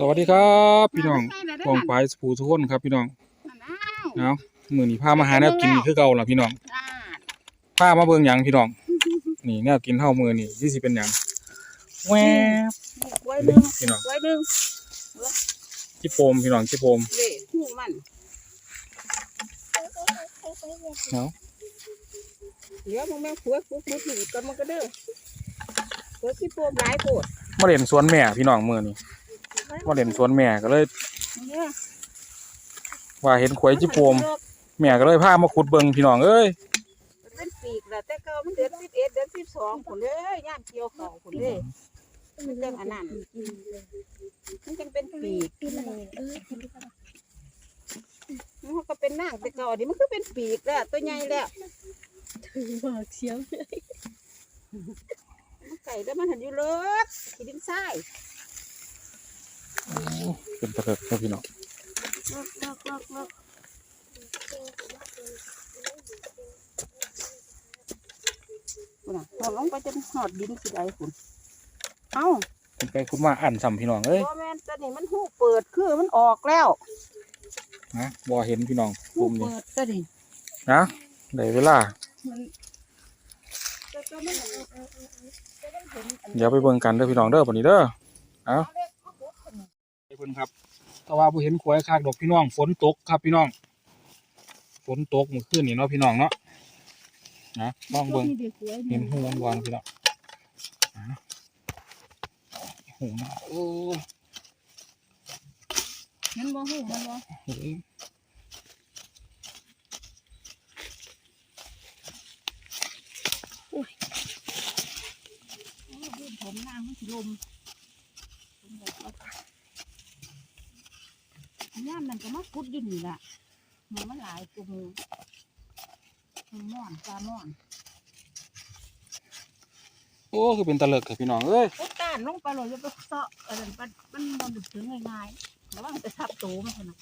สวัสดีครับพี่น้องกองปลายสปูทุกคนครับพี่น้องอ้าวเอามื้อนี้พามาหาแนวกินคือเก่าล่ะพี่น้องอ่าพามาเบิ่งหยังพี่น้องนี่แนวกินเฮามื้อนี้สิสิเป็นหยังแวบไว้หนึ่งพี่น้องไว้หนึ่งจิโปมพี่น้องจิโปมเด้หูมันเนาะเดี๋ยวมึงแม่งผัวผัวผัวผีกันมันก็เด้อผัวขี้โปมหลายโปดมาเล่นสวนแม่พี่น้องมื้อนี้ มาเล่นสวนแม่ก็เลยเนี่ยว่าเห็นขวยจิโปมแม่ก็เลยพามาขุดเบิ่งพี่น้องเอ้ยมันเป็นปีกแหละแต่ก็มันเดือนสิบเอ็ดเดือนสิบสองผลเลยย่ามเกี่ยวเขาผลเลยมันเรื่องอันนั้นมันจังเป็นปีกมันก็เป็นนางแต่เก่าดิมันคือเป็นปีกแล้วตัวใหญ่แล้วถือบอกเสียงมันไก่แล้วมันหันอยู่เลิศขีดินทรายโอ้ เป็นตะเลิดครับพี่น้องลอกลอกลอกลอกคุณน่ะพอลงไปจนหอดดินสิได้คุณเอ้าเป็นไปขุดมาอันซ้ำพี่น้องเอ้ยพอแม่นตอนนี้มันหูเปิดคือมันออกแล้วนะบ่เห็นพี่น้องกหูลุ่มนี้เปิดตอนนี้นะได้เวลา มันแต่ก็มันเดี๋ยวไปเบิ่งกันเด้อพี่น้องเด้อบัดนี้เด้อ เอาไป เพิ่นครับแต่ว่าบ่เห็นขวยคักดอกพี่น้องฝนตกครับพี่น้อง ฝนตกเมื่อคืนนี่เนาะพี่น้องเนาะนะลองเบิ่งเห็นหูวานๆพี่น้องนะหูนะโอ้มันบ่หูมันบ่เฮ้ยผมนางมันสิลมผมบอกว่า ย่ามมันก็มาพุดอยู่นี่ล่ะมันมันหลายตัวมือมันม่อนปลาม่อนโอ้คือเป็นตะเลิกครับพี่น้องเอ้ยพุดก้านลงไปเลยจะไปเซาะอะไรมันมันมันดึกถึงง่ายๆระวังไปทับโตมันคนน่ะ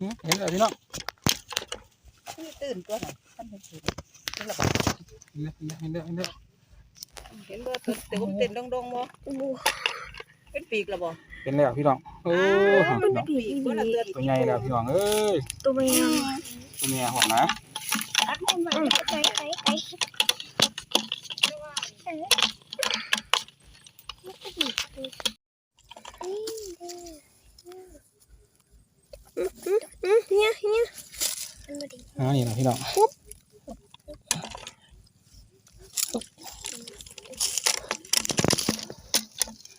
หึเห็นแล้วพี่น้องนี่ตื่นตัวหน่อยท่านเป็นตื่นเห็นหรอ เห็นแล้วเห็นแล้วเห็นแล้วเห็นบ่ตื่นแต่ผมเต้นดงๆบ่เป็นปีกแล้วบ่เห็นแล้วพี่น้องโอ้พี่น้องปีกบ่ละเตือนตัวใหญ่แล้วพี่น้องเอ้ยตัวไม่ยังตัวเมียหอมนะตัดมันไว้ไปไปไปเนี่ยเนี่ยอ่านี่นะพี่น้อง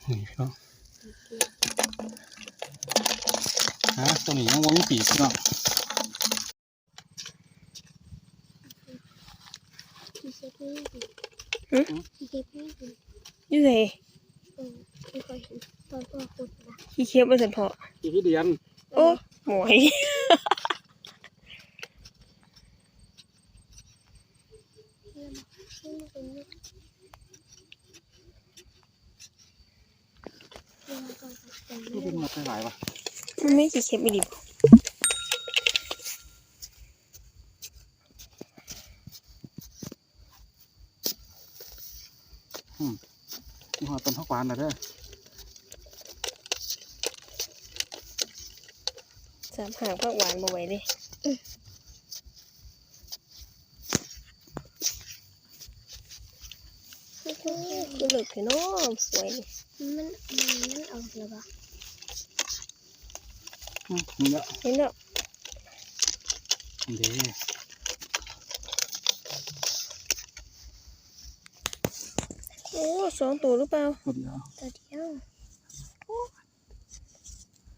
นี่พี่น้องฮะตัวนี้ยังว่ามีปีกพี่น้อง อยู่ไหน ขี้เคี้ยวมาสันพออีกเดือนโอ้หมวย นี่เป็นหมดหลายๆวะมันไม่ขี้เคี้ยวไม่ดีนี่หอต้นพักหวานนะเด้อ สามหางผักหวานมาไว้เลยคือเหลือแค่น้อสวยนี่มันมันออกแล้วปะอืมนี่ละเห็นแล้วเด้โอ้สองตัวหรือเปล่าตัวเดียวตัว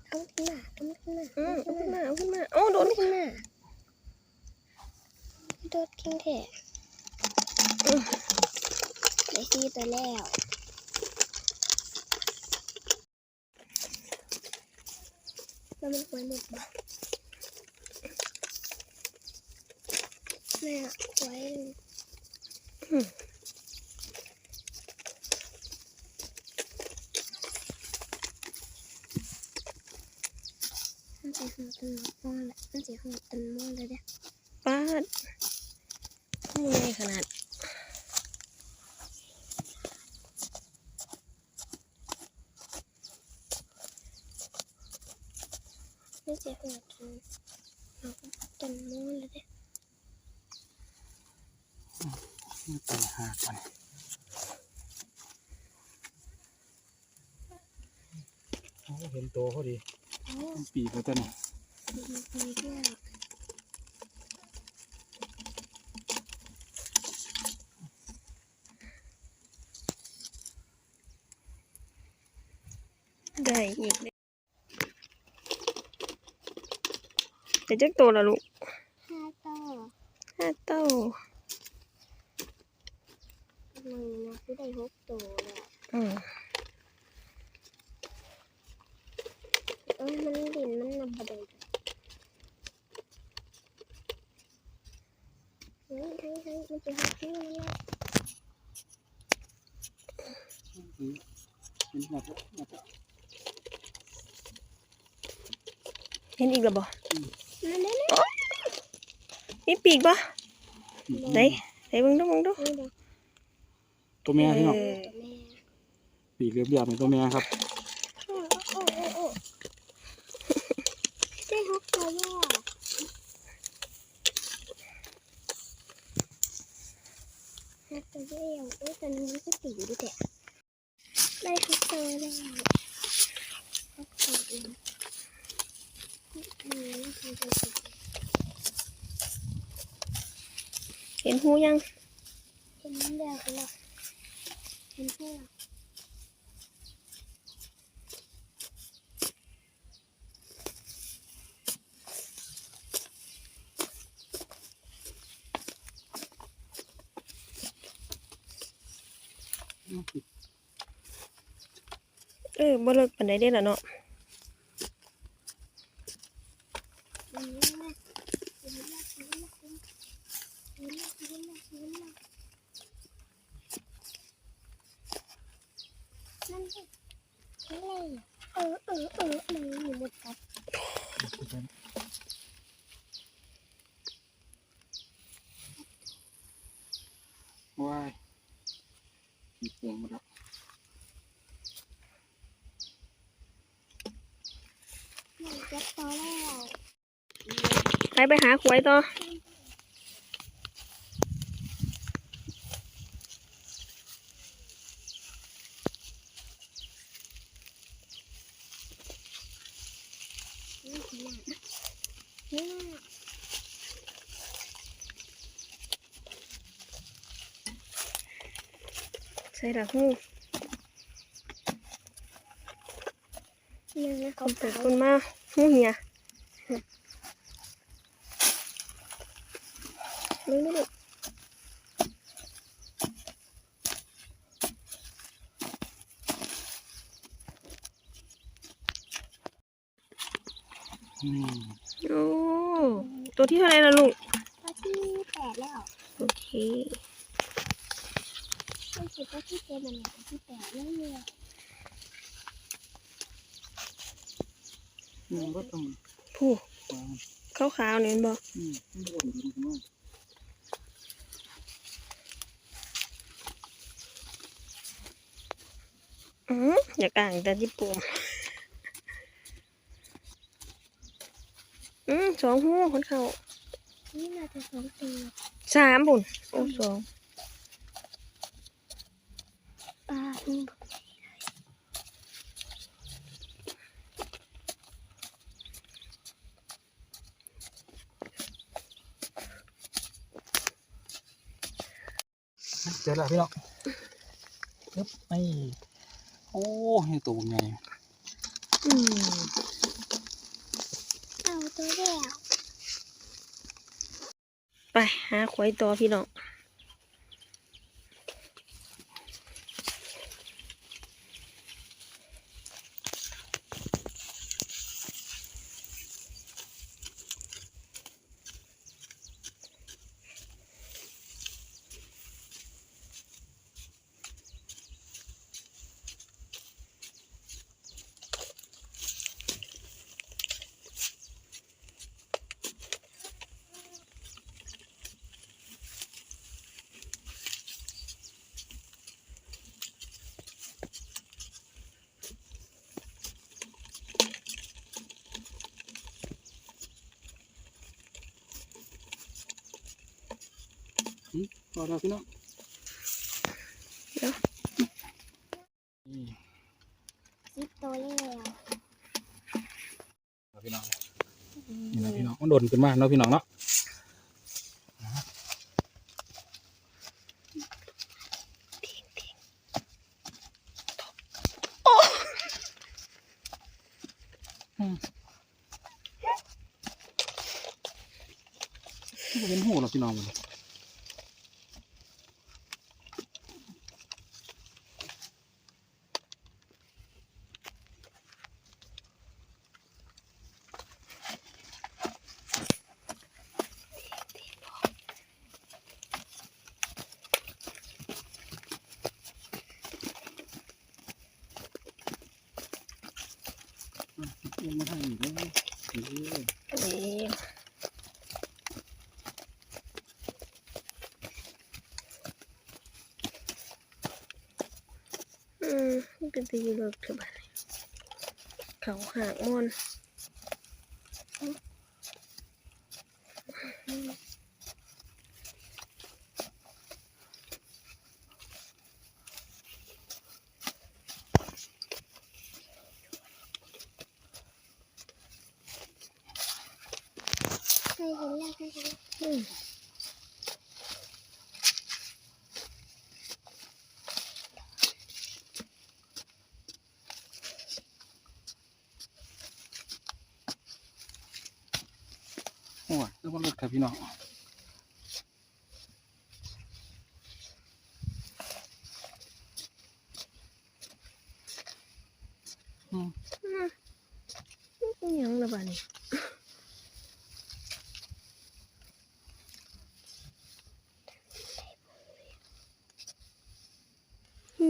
เดียวเอาขึ้นมาเอาขึ้นมาอืมเอาขึ้นมาเอาขึ้นมาโอ้โดนเอาขึ้นมาโดดกิ้งแท้ได้ที่ตัวแล้วแล้วมันควรหมดบ่แม่ไว้มันจะหัว ต้นมะม่วงแหละมันจะหัวต้นมะม่วงเลยเด้อป้าดหูใหญ่ขนาดไม่เจ็บหัวจนเราก็จนมูนเลยเด้ไปหากันโอ้เห็นโตเขาดีปีกแล้วตัวนี้ ดีดีด้วยได้อีกเลยแต่จักตัวละลูกห้าต่อห้าเต้ามือนะคือได้หกตัวเลยอืมเออมันดินมันนำบดเลยเฮ้ยเฮ้ย เฮ้ยมันจะหกตัวแล้วเห็นหมดแล้วหมดแล้วเห็นอีกแล้วบ่นั่นนั่นมีปีกบ่อืมไหนไหนเบิ่งดูเบิ่งดูนี่เด็กตัวแม่พี่น้องเออตัวแม่ปีกเรียบๆเป็นตัวแม่ครับ โอ้โอ้โอ้โอ้ได้หกตัวแล้วหกตัวแล้วเอ้ยตอนนี้มันก็ตีด้วยแต่ได้หกตัวแล้วหกตัวแล้วอืมคือจะติด เห็นหูยัง เห็นแล้วกันแล้วเห็นเพื่อเออบ่เลิกปานใดเด้ล่ะเนาะ มันนี่นะเห็นแล้วเห็นแล้วเห็นแล้วเห็นแล้วเห็นแล้วนั่นสิเห็นเลยเออเออเออมันอยู่หมดกัด ว้ายมีพวงหมดแล้วมันจะต่อแล้วไปไปหาขวายต่อ นี่ขนาดนี่ ใส่ละหูนี่นะคเขานเปิดเผาคนมาหูเหียมึงดูลูกอืมโอ้ตัวที่เท่าไหรล่ะลูกตัวที่แปดแล้ว โอเค ไม่ใช่ตัวที่เจ็ดมันเนี่ยตัวที่แปดแล้วเนี่ยอืมก็ต้องผู้วางขาวๆนี่แมันบอกอืมมันบ่นดินขึ้นมาอืออยากอ่างแต่ญี่ปุ่นอืมสองหูคนเขานี่น่าจะสองตัวสามบุญโอ้สอง ปลาอืม เจอแล้วพี่น้องปึ๊บไม่โอ้ให้ตัวใหญ่อืมเอาตัวแล้วไปหาควายต่อพี่น้อง อืมพอแล้วพี่น้องเดี๋ยวนี่สิบตัวแล้วเอาพี่น้องนี่นะพี่น้องมันโดนขึ้นมาเนาะพี่น้องเนาะอืมมันเป็นหูหรอพี่น้องมัน ยังไม่ให้อีกเลยนี่ นี่อื มมันก็ดีเลิกเถอะบัดนี้เขาหากมอนเคยเห็นแล้วเคยเห็นแล้ว อืม โอ้ยแล้วก็เลิก ครับพี่น้อง อืมอิหยังละบัดนี้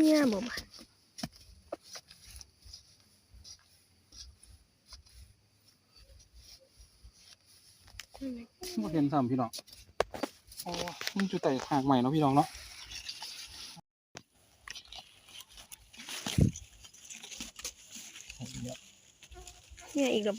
เงียบ่บัด ไม่เห็ น้ำพี่น้องโอ้มันจุดไต่ทางใหม่เนาะพี่น้องเนาะเนี่ยอีกแล้ว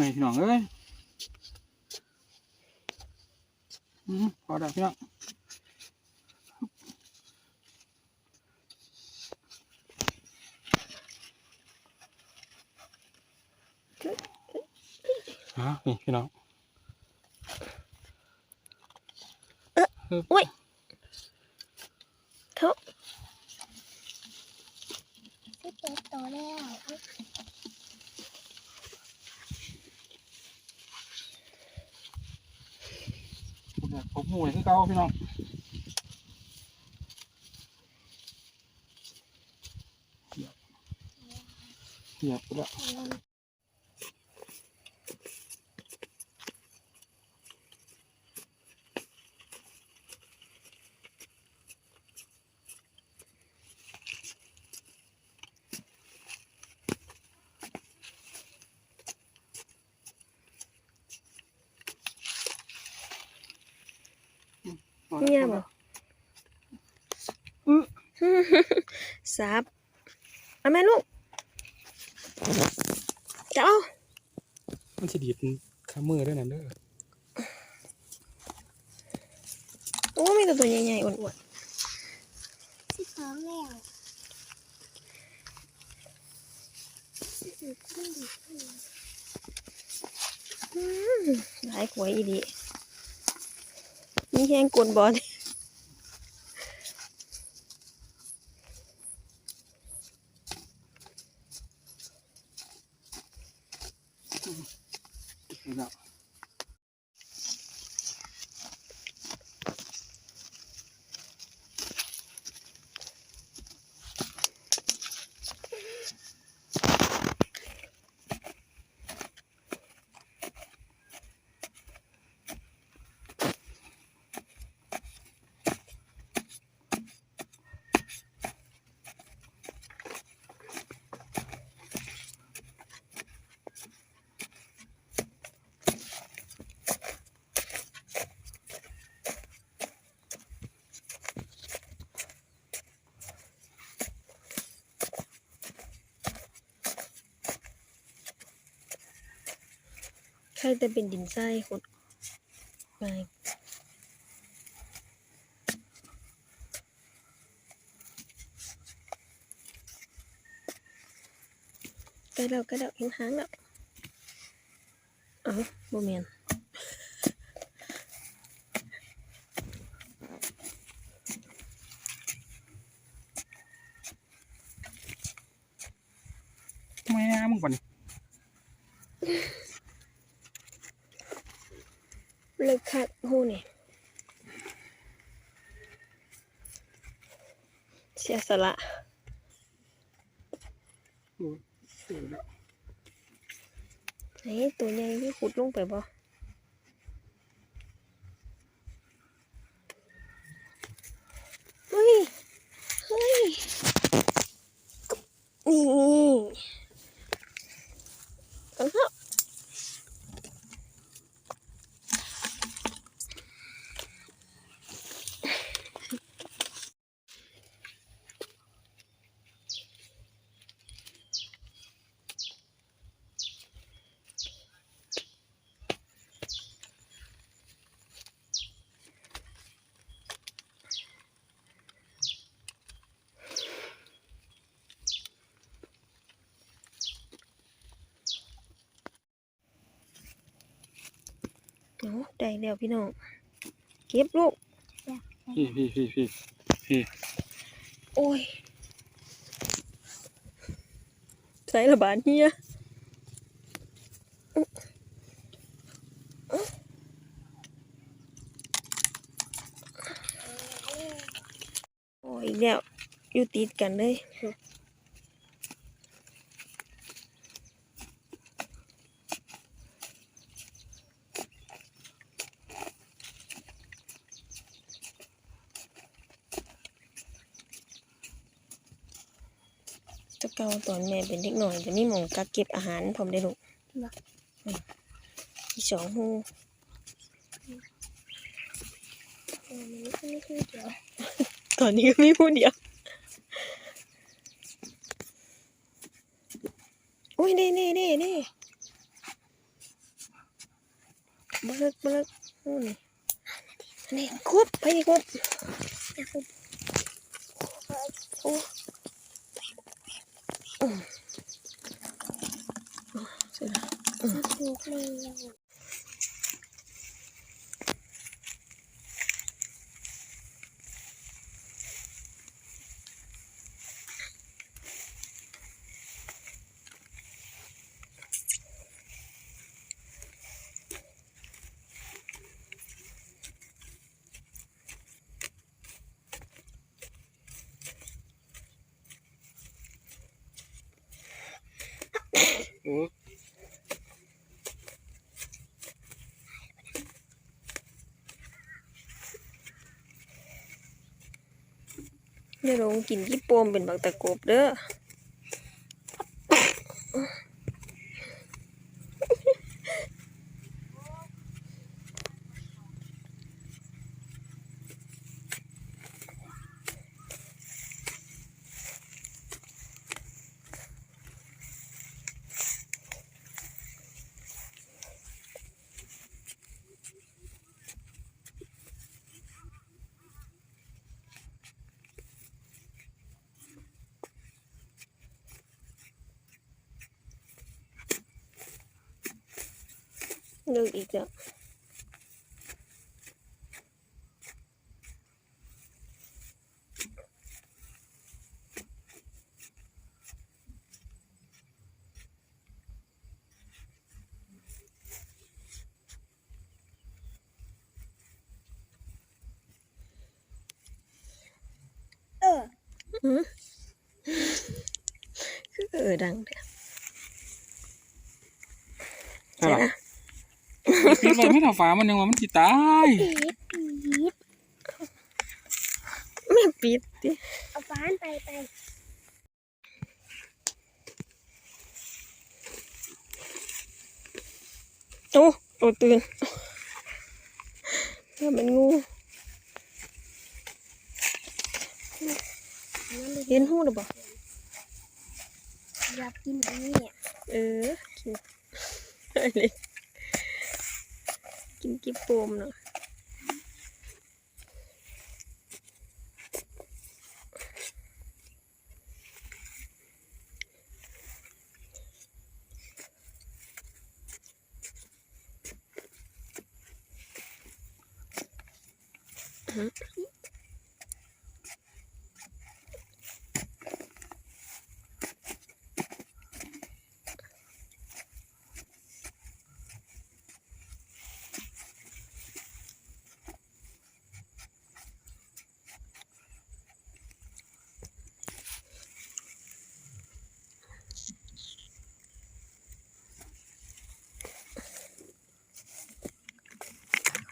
มื่อยพี่น้องเอ้ยพอได้พี่น้องฮะนี่พี่น้อง เขา สิบเอ็ดตัวแล้ว ผมหมูให้เก้าพี่น้องเหยียบไปแล้ว เงียบ่ สับเอาแม่ลูกจะเอามันสิดีดข้ามือด้วยนั่นเด้อโอ้มีแต่ตัวใหญ่ๆอ้วนสิบสองแล้วสิบอืมหลายหวยอีดีมีแห้งกลนบอล ใครแต่เป็นดินทรายขุดไปใกล้แล้วใกล้แล้วเห็นหางแล้วเอ้าบ่แม่นแม่มึงก่อน เลิกคักหูนี่เสียสละดูดูแล้วไหนตัวใหญ่ที่ขุดลงไปบ่เฮ้ย เฮ้ย นี่เเถอะเอาได้แล้วพี่น้อง เก็บลูก พี่พี่พี่พี่พี่โอ้ยใส่ระบาดเฮียโอ้ยอีกแล้วอยู่ติดกันเลย ตะเกาตอนแม่เป็นเด็กหน่อยจะมีหมองกักเก็บอาหารพร้อมได้ลูกอืมอีสองหูตอนนี้ก็มีผู้เดียวโอ้ยเน่เน่เน่เน่บลึกบลึกโอ้นี่นี่คุบไปดิคุบโอ้อืมโอ้ เสร็จแล้วโอ้ เดี๋ยวลงกินที่โปมเป็นบักตะกบเด้อ เลิกอีกแล้วเออคือเออดังเด้อ ใช่หรอปิดไว้ไม่ถ้าฝามันยังว่ามันสิตายปิดปิดไม่ปิดดิเอาฟ้านไปไปโอ้โอ้ตื่นถ้ามันงูเห็นหูหรือเปล่าอยากกินอันนี้เนี่ยเออกินอะไรกินกิ๊บโปมเนาะ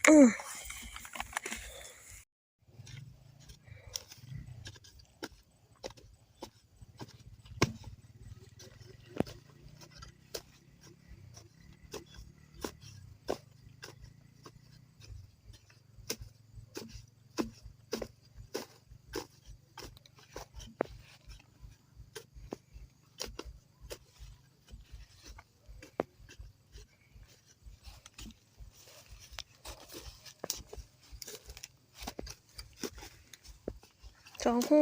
ส องหู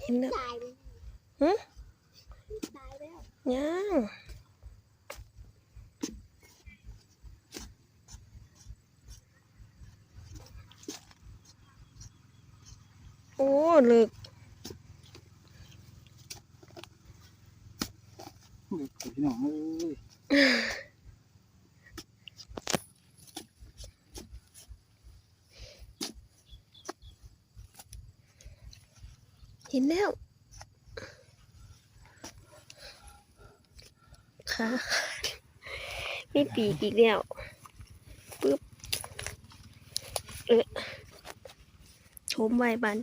เห็นแล้ว ตายเลย หึ ตายแล้ว ยังโอ้เลิก พี่น้องเอ้ย เห็นแล้วขามีปีกอีกแล้วปึ๊บ เออชมไว้บัน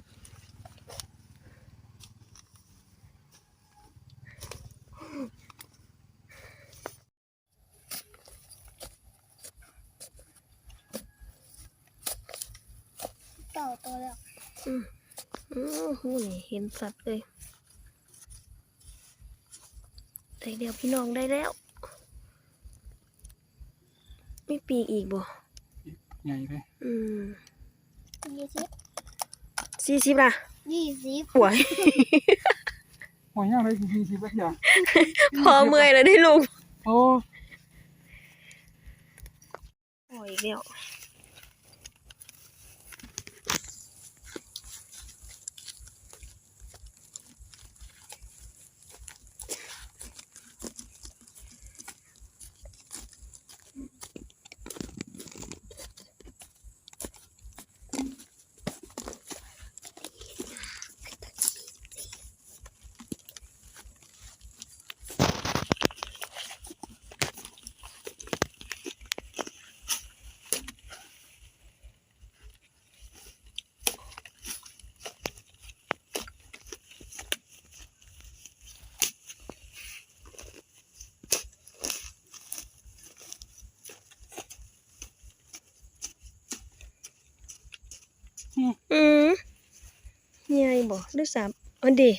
ต่อตัวแล้ว อือหูนี่ เห็นสัตว์เลยได้แล้วพี่น้องได้แล้วมีปีกอีกบ่ใหญ่เลยอืมยี่สิบสี่สิบล่ะยี่สิบหวยโอ้ยยังเลยสี่สิบแล้วอย่างพอเมื่อยแล้วได้ลูกโอ้โอ้ยอีกแล้วอืม บ่หรือสามอันเดี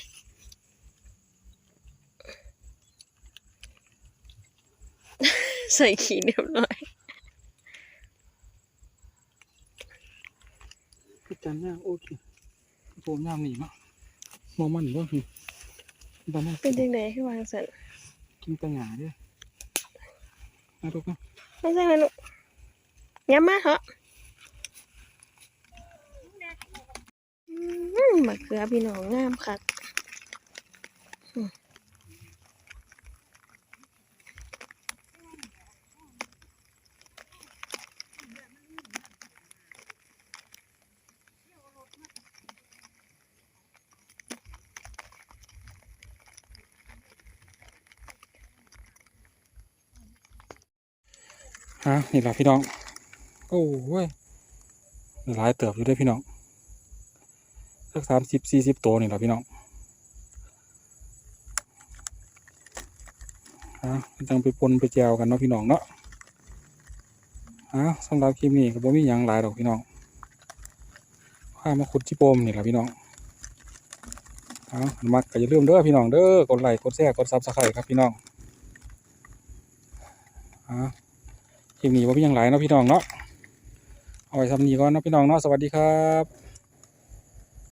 ใส่ขีเรียบร้อยพี่จันย่างโอเคโผล่ย่างหนีมาโมมันหรือว่าพี่ตอนนี้เป็นจังไดคือวางสันกินแตะหยาเด้วยนะทุกคนไม่ใช่ไหมลูกย้ำมาเถอะอืมมะ เขือพี่น้องงามคักฮะนี่แหละพี่น้อง โอ้ยหลายเติบอยู่ด้วยพี่น้อง สักสามสิบสี่สิบตัวนี่แหละพี่น้องฮะจังไปปนไปแจวกันเนาะพี่น้องเนาะฮะสำหรับคลิปนี้ก็บ่มีหยังหลายดอกพี่น้องข้ามาขุดจิโปมนี่แหละพี่น้องฮะมักก็อย่าลืมเด้อพี่น้องเด้อกดไลค์กดแชร์กดซับสไครต์ครับพี่น้องฮะคลิปนี้ว่าพี่ยังหลายเนาะพี่น้องเนาะเอาไว้ทำนี้ก่อนเนาะพี่น้องเนาะสวัสดีครับ